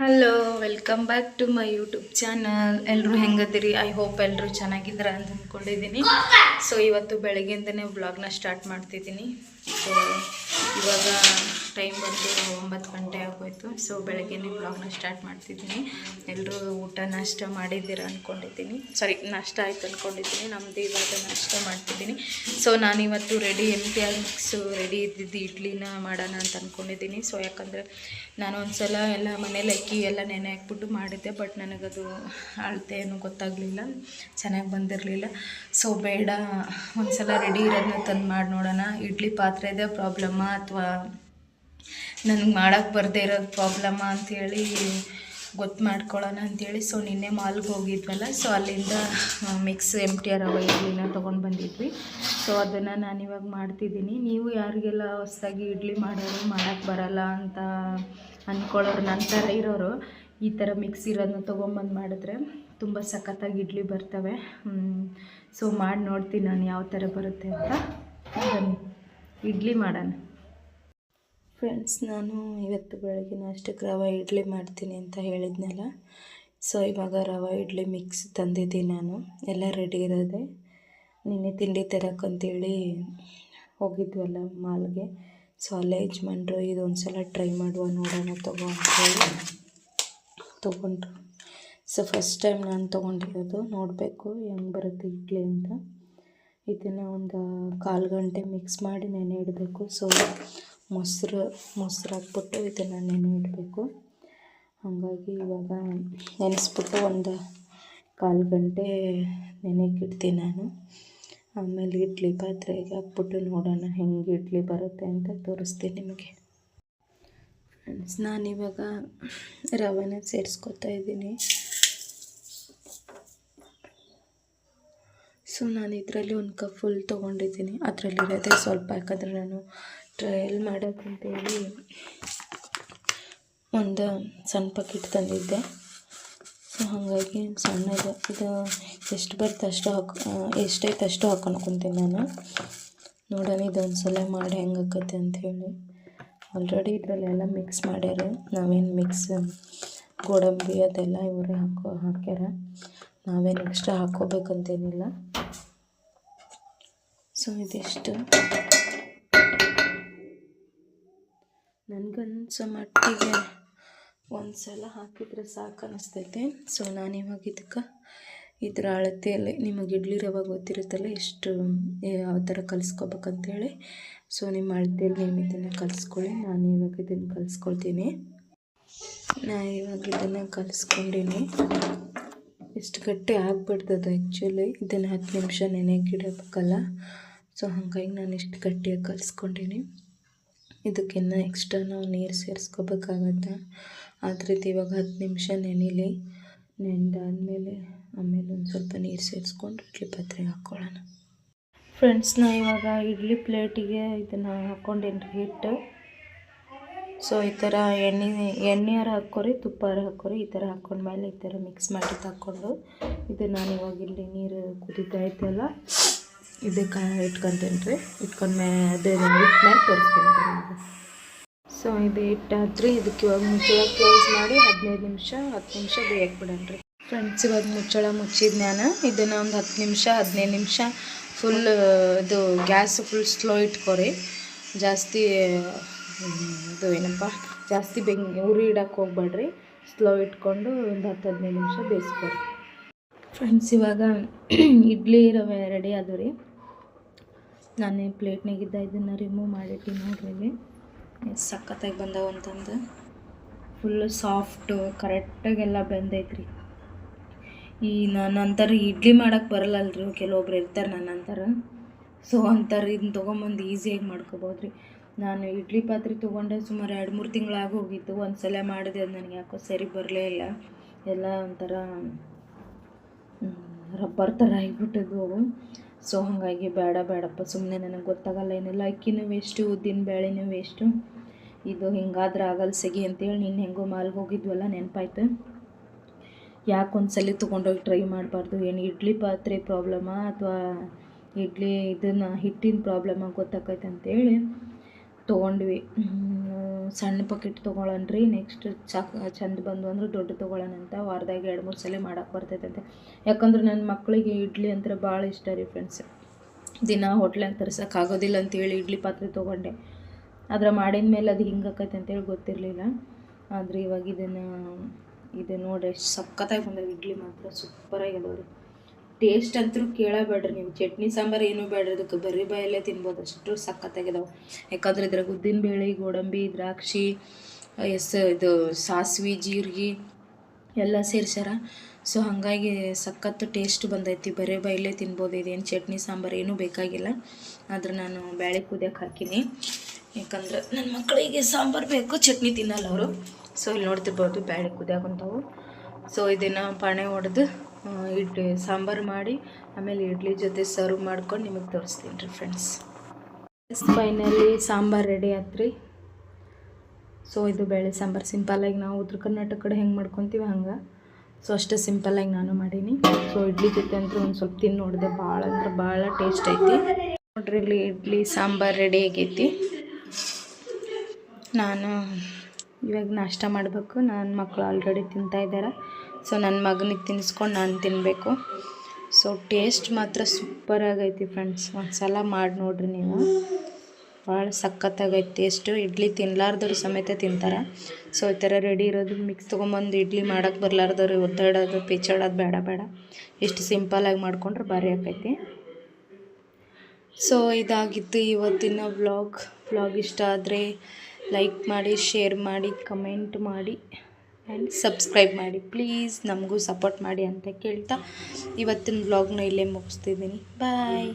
Hello welcome back to my YouTube channel ಎಲ್ಲರೂ ಹೆಂಗದಿರಿ? I hope ಎಲ್ಲರೂ ಚೆನ್ನಾಗಿದ್ರ ಅಂತ ಅಂದ್ಕೊಂಡಿದ್ದೀನಿ. ಸೊ ಇವತ್ತು ಬೆಳಗ್ಗೆಯಿಂದನೇ ವ್ಲಾಗ್ನ ಸ್ಟಾರ್ಟ್ ಮಾಡ್ತಿದ್ದೀನಿ. ಸೊ ಇವಾಗ ಟೈಮ್ ಬಂದು ಒಂಬತ್ತು ಗಂಟೆ ಆಗೋಯ್ತು. ಸೊ ಬೆಳಗ್ಗೆನೇ ಬ್ಲಾಗ್ನ ಸ್ಟಾರ್ಟ್ ಮಾಡ್ತಿದ್ದೀನಿ. ಎಲ್ಲರೂ ಊಟ ನಾಷ್ಟ ಮಾಡಿದ್ದೀರ ಅಂದ್ಕೊಂಡಿದ್ದೀನಿ ಸಾರಿ ನಾಷ್ಟ ಆಯ್ತು ಅಂದ್ಕೊಂಡಿದ್ದೀನಿ ನಮ್ಮದು ಇವಾಗ ನಾಷ್ಟ ಮಾಡ್ತಿದ್ದೀನಿ. ಸೊ ನಾನಿವತ್ತು ready M T R mix ready ಇದ್ದಿದ್ದು ಇಡ್ಲಿನ ಮಾಡೋಣ ಅಂತ ಅಂದ್ಕೊಂಡಿದ್ದೀನಿ ಸೊ ಯಾಕಂದರೆ ನಾನು ಒಂದು ಸಲ ಎಲ್ಲ ಮನೇಲಿ ಅಕ್ಕಿ ಎಲ್ಲ ನೆನೆ ಹಾಕ್ಬಿಟ್ಟು ಮಾಡಿದ್ದೆ ಬಟ್ ನನಗದು ಅಳತೆ ಏನು ಗೊತ್ತಾಗಲಿಲ್ಲ. ಚೆನ್ನಾಗಿ ಬಂದಿರಲಿಲ್ಲ. ಸೊ ಬೇಡ. ಒಂದು ಸಲ ರೆಡಿ ಇರೋದನ್ನ ತಂದು ಮಾಡಿ ನೋಡೋಣ. ಇಡ್ಲಿ ಪಾತ್ರೆದೇ ಪ್ರಾಬ್ಲಮ್ಮ ಅಥವಾ ನನಗೆ ಮಾಡೋಕ್ಕೆ ಬರದೇ ಇರೋದು ಪ್ರಾಬ್ಲಮ್ಮ ಅಂಥೇಳಿ ಗೊತ್ತು ಮಾಡ್ಕೊಳ್ಳೋಣ ಅಂಥೇಳಿ ಸೊ ನಿನ್ನೆ ಮಾಲ್ಗೆ ಹೋಗಿದ್ವಲ್ಲ ಸೊ ಅಲ್ಲಿಂದ ಮಿಕ್ಸ್ ಎಂ ಟಿ ಆರ್ ಅವ ಇಡ್ಲಿನ ತೊಗೊಂಡು ಬಂದಿದ್ವಿ. ಸೊ ಅದನ್ನು ನಾನು ಇವಾಗ ಮಾಡ್ತಿದ್ದೀನಿ. ನೀವು ಯಾರಿಗೆಲ್ಲ ಹೊಸದಾಗಿ ಇಡ್ಲಿ ಮಾಡೋರು ಮಾಡೋಕ್ಕೆ ಬರಲ್ಲ ಅಂತ ಅಂದ್ಕೊಳ್ಳೋರು ನಂತರ ಇರೋರು, ಈ ಥರ ಮಿಕ್ಸ್ ಇರೋದನ್ನ ತೊಗೊಂಬಂದು ಮಾಡಿದ್ರೆ ತುಂಬ ಸಖತ್ತಾಗಿ ಇಡ್ಲಿ ಬರ್ತವೆ. ಸೊ ಮಾಡಿ ನೋಡ್ತೀನಿ ನಾನು ಯಾವ ಥರ ಬರುತ್ತೆ ಅಂತ. ಬನ್ನಿ, ಇಡ್ಲಿ ಮಾಡೋಣ. ಫ್ರೆಂಡ್ಸ್ ನಾನು ಇವತ್ತು ಬೆಳಗ್ಗೆ ನಾಷ್ಟಕ್ಕೆ ರವೆ ಇಡ್ಲಿ ಮಾಡ್ತೀನಿ ಅಂತ ಹೇಳಿದ್ನಲ್ಲ. ಸೊ ಇವಾಗ ರವೆ ಇಡ್ಲಿ ಮಿಕ್ಸ್ ತಂದಿದ್ದೀನಿ ನಾನು. ಎಲ್ಲ ರೆಡಿ ಇರೋದೆ. ನಿನ್ನೆ ತಿಂಡಿ ತರೋಕ್ಕಂತೇಳಿ ಹೋಗಿದ್ವಲ್ಲ ಮಾಲ್ಗೆ. ಸೊ ಅಲ್ಲೇ ಯಜಮಾನ್ರು ಇದೊಂದು ಸಲ ಟ್ರೈ ಮಾಡುವ, ನೋಡೋಣ, ತಗೋ ಅಂತೇಳಿ ತೊಗೊಂಡ್ರು. ಸೊ ಫಸ್ಟ್ ಟೈಮ್ ನಾನು ತೊಗೊಂಡಿರೋದು. ನೋಡಬೇಕು ಹೆಂಗೆ ಬರುತ್ತೆ ಇಡ್ಲಿ ಅಂತ. ಇದನ್ನು ಒಂದು ಕಾಲು ಗಂಟೆ ಮಿಕ್ಸ್ ಮಾಡಿ ನೆನೆ ಇಡಬೇಕು. ಸೊ ಮೊಸರು ಮೊಸರು ಹಾಕ್ಬಿಟ್ಟು ಇದನ್ನು ನೆನೆ ಇಡಬೇಕು. ಹಾಗಾಗಿ ಇವಾಗ ನೆನೆಸ್ಬಿಟ್ಟು ಒಂದು ಕಾಲು ಗಂಟೆ ನೆನೆಗಿಡ್ತೀನಿ ನಾನು. ಆಮೇಲೆ ಇಡ್ಲಿ ಪಾತ್ರೆಗೆ ಹಾಕ್ಬಿಟ್ಟು ನೋಡೋಣ ಹೆಂಗೆ ಇಡ್ಲಿ ಬರುತ್ತೆ ಅಂತ ತೋರಿಸ್ತೀನಿ ನಿಮಗೆ. ಫ್ರೆಂಡ್ಸ್ ನಾನಿವಾಗ ರವೆನ ಸೇರಿಸ್ಕೊತಾ ಇದ್ದೀನಿ. ಸೊ ನಾನು ಇದರಲ್ಲಿ ಒಂದು ಕಪ್ ಫುಲ್ ತೊಗೊಂಡಿದ್ದೀನಿ. ಅದರಲ್ಲಿರೋದೇ ಸ್ವಲ್ಪ ಯಾಕಂದರೆ ನಾನು ಟ್ರಯಲ್ ಮಾಡೋಕ್ಕಂತೇಳಿ ಒಂದು ಸಣ್ಣ ಪ್ಯಾಕೆಟ್ ತಂದಿದ್ದೆ. ಸೊ ಹಾಗಾಗಿ ಸಣ್ಣದು ಇದು. ಎಷ್ಟು ಬರುತ್ತೆ ಅಷ್ಟು ಹಾಕಿ ಎಷ್ಟೈತೆ ಅಷ್ಟು ಹಾಕೊಂಡ್ಕೊತೀನಿ ನಾನು. ನೋಡೋಣ ಇದೊಂದು ಸಲ ಮಾಡಿ ಹೆಂಗೆ ಆಕತ್ತೆ ಅಂಥೇಳಿ ಆಲ್ರೆಡಿ ಇದರಲ್ಲೆಲ್ಲ ಮಿಕ್ಸ್ ಮಾಡ್ಯಾರ. ನಾವೇನು ಮಿಕ್ಸ್ ಗೋಡಂಬಿ ಅದೆಲ್ಲ ಇವರೇ ಹಾಕೋ, ಹಾಕ್ಯಾರ. ನಾವೇನು ಎಕ್ಸ್ಟ್ರಾ ಹಾಕ್ಕೋಬೇಕಂತೇನಿಲ್ಲ ಸೊ ಇದಿಷ್ಟು. ನನಗನ್ಸೋ ಮಟ್ಟಿಗೆ ಒಂದು ಸಲ ಹಾಕಿದರೆ ಸಾಕು ಅನ್ನಿಸ್ತೈತೆ ಸೊ ನಾನಿವಾಗ ಇದಕ್ಕೆ ಇದರ ಅಳತೆಯಲ್ಲಿ ನಿಮಗೆ ಇಡ್ಲಿ ರವೆ ಗೊತ್ತಿರುತ್ತಲ್ಲ, ಎಷ್ಟು ಯಾವ ಥರ ಕಲಿಸ್ಕೋಬೇಕಂತೇಳಿ. ಸೊ ನಿಮ್ಮ ಅಳತೆಯಲ್ಲಿ ನೀವು ಇದನ್ನು ಕಲಿಸ್ಕೊಳ್ಳಿ, ನಾನು ಇವಾಗ ಇದನ್ನು ಕಲಿಸ್ಕೊಳ್ತೀನಿ. ನಾ ಇವಾಗ ಇದನ್ನು ಕಲಿಸ್ಕೊಂಡಿನಿ. ಎಷ್ಟು ಗಟ್ಟಿ ಆಗ್ಬಿಡ್ತದೆ ಆ್ಯಕ್ಚುಲಿ ಇದನ್ನು ಹತ್ತು ನಿಮಿಷ ನೆನೆಗೆ ಇಡಬೇಕಲ್ಲ ಸೊ ಹಾಗಾಗಿ ನಾನು ಇಷ್ಟು ಗಟ್ಟಿಯಾಗಿ ಕಲಿಸ್ಕೊಂಡೀನಿ. ಇದಕ್ಕಿನ್ನ ಎಕ್ಸ್ಟ್ರಾ ನಾವು ನೀರು ಸೇರಿಸ್ಕೋಬೇಕಾಗತ್ತೆ. ರೀತಿ ಇವಾಗ ಹತ್ತು ನಿಮಿಷ ನೆನಿಲಿ. ನೆನೆದಾದ್ಮೇಲೆ ಆಮೇಲೆ ಒಂದು ಸ್ವಲ್ಪ ನೀರು ಸೇರಿಸ್ಕೊಂಡು ಇಡ್ಲಿ ಪಾತ್ರೆಗೆ ಹಾಕ್ಕೊಳ್ಳೋಣ ಫ್ರೆಂಡ್ಸ್ ನಾ ಇವಾಗ ಇಡ್ಲಿ ಪ್ಲೇಟಿಗೆ ಇದನ್ನು ಹಾಕ್ಕೊಂಡೇನು ರೀ ಹಿಟ್ಟು. ಸೊ ಈ ಥರ ಎಣ್ಣೆ, ಎಣ್ಣೆಯಾರ ಹಾಕ್ಕೊರಿ, ತುಪ್ಪಾರು ಹಾಕ್ಕೊರಿ, ಈ ಥರ ಹಾಕ್ಕೊಂಡ್ಮೇಲೆ ಈ ಥರ ಮಿಕ್ಸ್ ಮಾಡಿ ಹಾಕ್ಕೊಂಡು ಇದು ನಾನು ಇವಾಗ ಇಲ್ಲಿ ನೀರು ಕುದೀತಾ ಐತಲ್ಲ ಇದಕ್ಕೆ ಇಟ್ಕೊತೀನಿ ರೀ ಇಟ್ಕೊಂಡ್ಮೇ ಅದೇ ಇಟ್ಮೇಲೆ ತೋರಿಸ್ತೀನಿ ರೀ ಸೊ ಇದು ಇಟ್ಟಾದ್ರಿ, ಇದಕ್ಕೆ ಇವಾಗ ಮುಚ್ಚಳ ಕ್ಲೋಸ್ ಮಾಡಿ ಹದಿನೈದು ನಿಮಿಷ, ಹತ್ತು ನಿಮಿಷ ಬೇಯಕ್ಕೆ ಬಿಡೋಣ ರೀ ಫ್ರೆಂಡ್ಸ್ ಇವಾಗ ಮುಚ್ಚಳ ಮುಚ್ಚಿದ ನಾನು ಇದನ್ನು ಒಂದು ಹತ್ತು ನಿಮಿಷ, ಹದಿನೈದು ನಿಮಿಷ ಫುಲ್ ಇದು ಗ್ಯಾಸ್ ಫುಲ್ ಸ್ಲೋ ಇಟ್ಕೊರಿ. ಜಾಸ್ತಿ, ಇದು ಏನಪ್ಪ, ಜಾಸ್ತಿ ಬೆಂಕಿ ಉರಿ ಇಡಕ್ಕೆ ಹೋಗ್ಬೇಡ್ರಿ. ಸ್ಲೋ ಇಟ್ಕೊಂಡು ಒಂದು ಹತ್ತು ಹದಿನೈದು ನಿಮಿಷ ಬೇಯಿಸ್ಕೊರಿ. ಫ್ರೆಂಡ್ಸ್ ಇವಾಗ ಇಡ್ಲಿ ರವೆ ರೆಡಿ ಆದವು ರೀ ನಾನು ಪ್ಲೇಟ್ನಾಗಿದ್ದ, ಇದನ್ನು ರಿಮೂವ್ ಮಾಡಿಟ್ಟು ನೋಡ್ರಿ. ಸಖತ್ತಾಗಿ ಬಂದವು ಅಂತಂದು. ಫುಲ್ಲು ಸಾಫ್ಟು ಕರೆಕ್ಟಾಗೆಲ್ಲ ಬೆಂದೈತ್ರಿ. ಈ ನನ್ನ ಅಂತಾರೆ ಇಡ್ಲಿ ಮಾಡೋಕ್ಕೆ ಬರಲ್ಲಲ್ರಿ, ಕೆಲವೊಬ್ರು ಇರ್ತಾರೆ ನನ್ನ ಅಂತಾರೆ. ಸೊ ಅಂತಾರೆ ಇದನ್ನ ತೊಗೊಂಬಂದು ಈಸಿಯಾಗಿ ಮಾಡ್ಕೊಬೋದು ರೀ ನಾನು ಇಡ್ಲಿ ಪಾತ್ರೆ ತೊಗೊಂಡೆ, ಸುಮಾರು ಎರಡು, ಮೂರು ತಿಂಗಳಾಗಿ ಹೋಗಿತ್ತು. ಒಂದು ಸಲ ಮಾಡಿದೆ, ಅದು ನನಗೆ ಯಾಕೋ ಸರಿ ಬರಲೇ ಇಲ್ಲ. ಎಲ್ಲ ಒಂಥರ ರಬ್ಬರ್ ಥರ ಆಗಿಬಿಟ್ಟಿದ್ವು ಸೊ ಹಾಗಾಗಿ ಬೇಡ, ಬೇಡಪ್ಪ ಸುಮ್ಮನೆ ನನಗೆ ಗೊತ್ತಾಗಲ್ಲ, ಏನಿಲ್ಲ. ಅಕ್ಕಿನೂ ವೇಸ್ಟು, ಉದ್ದಿನ ಬೇಳೆನೂ ವೇಸ್ಟು. ಇದು ಹಿಂಗಾದ್ರೆ ಆಗಲ್ಲ ಸಿಗಿ ಅಂತೇಳಿ ನೀನು ಹೆಂಗೋ ಮಾಲ್ಗೆ ಹೋಗಿದ್ವಲ್ಲ ನೆನಪಾಯ್ತು. ಯಾಕೆ ಒಂದು ಸಲ ತೊಗೊಂಡೋಗಿ ಟ್ರೈ ಮಾಡಬಾರ್ದು? ಏನು ಇಡ್ಲಿ ಪಾತ್ರೆ ಪ್ರಾಬ್ಲಮಾ ಅಥವಾ ಇಡ್ಲಿ ಇದನ್ನು ಹಿಟ್ಟಿನ ಪ್ರಾಬ್ಲಮ ಗೊತ್ತಾಕೈತೆ ಅಂತೇಳಿ ತೊಗೊಂಡ್ವಿ. ಸಣ್ಣ ಪಕೆಟ್ ರೀ ನೆಕ್ಸ್ಟ್ ಚಕ್, ಚಂದ ಬಂದು ಅಂದ್ರೆ ದೊಡ್ಡ ತೊಗೊಳನಂತ ವಾರದಾಗ ಎರಡು ಮೂರು ಸಲ ಮಾಡೋಕೆ ಬರ್ತೈತಂತೆ. ಯಾಕಂದ್ರೆ ನನ್ನ ಮಕ್ಕಳಿಗೆ ಇಡ್ಲಿ ಅಂದ್ರೆ ಭಾಳ ಇಷ್ಟ ರೀ ಫ್ರೆಂಡ್ಸ್ ದಿನ ಹೋಟ್ಲಾಗ ತರ್ಸಕ್ಕೆ ಆಗೋದಿಲ್ಲ ಅಂತೇಳಿ ಇಡ್ಲಿ ಪಾತ್ರೆ ತೊಗೊಂಡೆ. ಆದ್ರೆ ಮಾಡಿದ ಮೇಲೆ ಅದು ಹಿಂಗೆ ಆಕೈತೆ ಅಂತೇಳಿ ಗೊತ್ತಿರಲಿಲ್ಲ. ಆದರೆ ಇವಾಗ ಇದನ್ನು ಇದು ನೋಡಿ ಎಷ್ಟು ಸಖತ್ತಾಗಿ ಬಂದವು ಇಡ್ಲಿ ಮಾತ್ರ, ಸೂಪರಾಗಿ ಅದಾವ್ರಿ ಟೇಸ್ಟ್ ಅಂತೂ ಕೇಳಬೇಡ್ರಿ ನೀವು. ಚಟ್ನಿ ಸಾಂಬಾರು ಏನೂ ಬೇಡ್ರಿ, ಅದಕ್ಕೆ ಬರೀ ಬಾಯಲ್ಲೇ ತಿನ್ಬೋದು. ಅಷ್ಟು ಸಖತ್ತಾಗಿದಾವೆ. ಯಾಕಂದ್ರೆ ಇದ್ರಾಗ ಉದ್ದಿನಬೇಳೆ ಗೋಡಂಬಿ, ದ್ರಾಕ್ಷಿ ಎಸ್, ಇದು ಸಾಸ್ವೆ, ಜೀರಿಗೆ ಎಲ್ಲ ಸೇರ್ಸ್ಯಾರ. ಸೊ, ಹಾಗಾಗಿ ಸಖತ್ತು ಟೇಸ್ಟ್ ಬಂದೈತಿ. ಬರೇ ಬಾಯಲ್ಲೇ ತಿನ್ಬೋದು. ಇದೇನು ಚಟ್ನಿ ಸಾಂಬಾರು ಏನೂ ಬೇಕಾಗಿಲ್ಲ. ಆದ್ರೆ ನಾನು ಬ್ಯಾಳೆ ಕುದಿಯಕ್ಕೆ ಹಾಕೀನಿ. ಯಾಕಂದ್ರೆ ನನ್ನ ಮಕ್ಕಳಿಗೆ ಸಾಂಬಾರು ಬೇಕು, ಚಟ್ನಿ ತಿನ್ನಲ್ಲ ಅವರು. ಸೊ, ಇಲ್ಲಿ ನೋಡ್ತಿರ್ಬೋದು ಬ್ಯಾಳೆ ಕುದಿಯಾಗಂತವು ಸೊ ಇದನ್ನು ಪಾಣೆ ಹೊಡೆದು ಇಡ್ಲಿ, ಸಾಂಬಾರು ಮಾಡಿ, ಆಮೇಲೆ ಇಡ್ಲಿ ಜೊತೆ ಸರ್ವ್ ಮಾಡ್ಕೊಂಡು ನಿಮಗೆ ತೋರಿಸ್ತೀನಿ ರೀ ಫ್ರೆಂಡ್ಸ್ ಫೈನಲಿ ಸಾಂಬಾರು ರೆಡಿ ಆತ್ರಿ. ಸೊ ಇದು ಬೇಳೆ ಸಾಂಬಾರು ಸಿಂಪಲ್ಲಾಗಿ ನಾವು ಉತ್ತರ ಕರ್ನಾಟಕ ಕಡೆ ಹೆಂಗೆ ಮಾಡ್ಕೊತೀವಿ ಹಂಗೆ? ಸೊ ಅಷ್ಟೇ ಸಿಂಪಲ್ಲಾಗಿ ನಾನು ಮಾಡೀನಿ. ಸೊ ಇಡ್ಲಿ ಜೊತೆ ಅಂತೂ ಒಂದು ಸ್ವಲ್ಪ ತಿಂದು ನೋಡಿದೆ, ಭಾಳ ಅಂದ್ರೆ ಭಾಳ ಟೇಸ್ಟ್ ಐತಿ. ನೋಡ್ರಿ ಇಲ್ಲಿ ಇಡ್ಲಿ ಸಾಂಬಾರು ರೆಡಿ ಆಗೈತಿ. ನಾನು ಇವಾಗ ನಾಷ್ಟ ಮಾಡಬೇಕು. ನನ್ನ ಮಕ್ಕಳು ಆಲ್ರೆಡಿ ತಿಂತಾ ಇದ್ದಾರೆ ಸೊ ನನ್ನ ಮಗನಿಗೆ ತಿನ್ನಿಸ್ಕೊಂಡು ನಾನು ತಿನ್ನಬೇಕು ಸೊ ಟೇಸ್ಟ್ ಮಾತ್ರ ಸೂಪರ್ ಆಗೈತಿ ಫ್ರೆಂಡ್ಸ್ ಒಂದು ಸಲ ಮಾಡಿ ನೋಡ್ರಿ ನೀವು. ಭಾಳ ಸಖತ್ತಾಗೈತೆ ಟೇಸ್ಟು ಇಡ್ಲಿ ತಿನ್ನಲಾರ್ದವ್ರು ಸಮೇತ ತಿಂತಾರೆ. ಸೊ ಈ ಥರ ರೆಡಿ ಇರೋದು ಮಿಕ್ಸ್ ತೊಗೊಂಬಂದು ಇಡ್ಲಿ ಮಾಡೋಕ್ಕೆ ಬರಲಾರ್ದವ್ರು ಒದ್ದಾಡೋದು, ಪಿಚಾಡೋದು ಬೇಡ ಬೇಡ. ಇಷ್ಟು ಸಿಂಪಲಾಗಿ ಮಾಡ್ಕೊಂಡ್ರೆ ಭಾರಿ ಆಕೈತಿ ಸೊ ಇದಾಗಿತ್ತು ಇವತ್ತಿನ ವ್ಲಾಗ್ ವ್ಲಾಗ್ ಇಷ್ಟ ಆದರೆ ಲೈಕ್ ಮಾಡಿ ಶೇರ್ ಮಾಡಿ ಕಮೆಂಟ್ ಮಾಡಿ ಆ್ಯಂಡ್ ಸಬ್ಸ್ಕ್ರೈಬ್ ಮಾಡಿ. ಪ್ಲೀಸ್ ನಮಗೂ ಸಪೋರ್ಟ್ ಮಾಡಿ ಅಂತ ಕೇಳ್ತಾ ಇವತ್ತಿನ ಬ್ಲಾಗ್ನ ಇಲ್ಲೇ ಮುಗಿಸ್ತಿದ್ದೀನಿ. ಬಾಯ್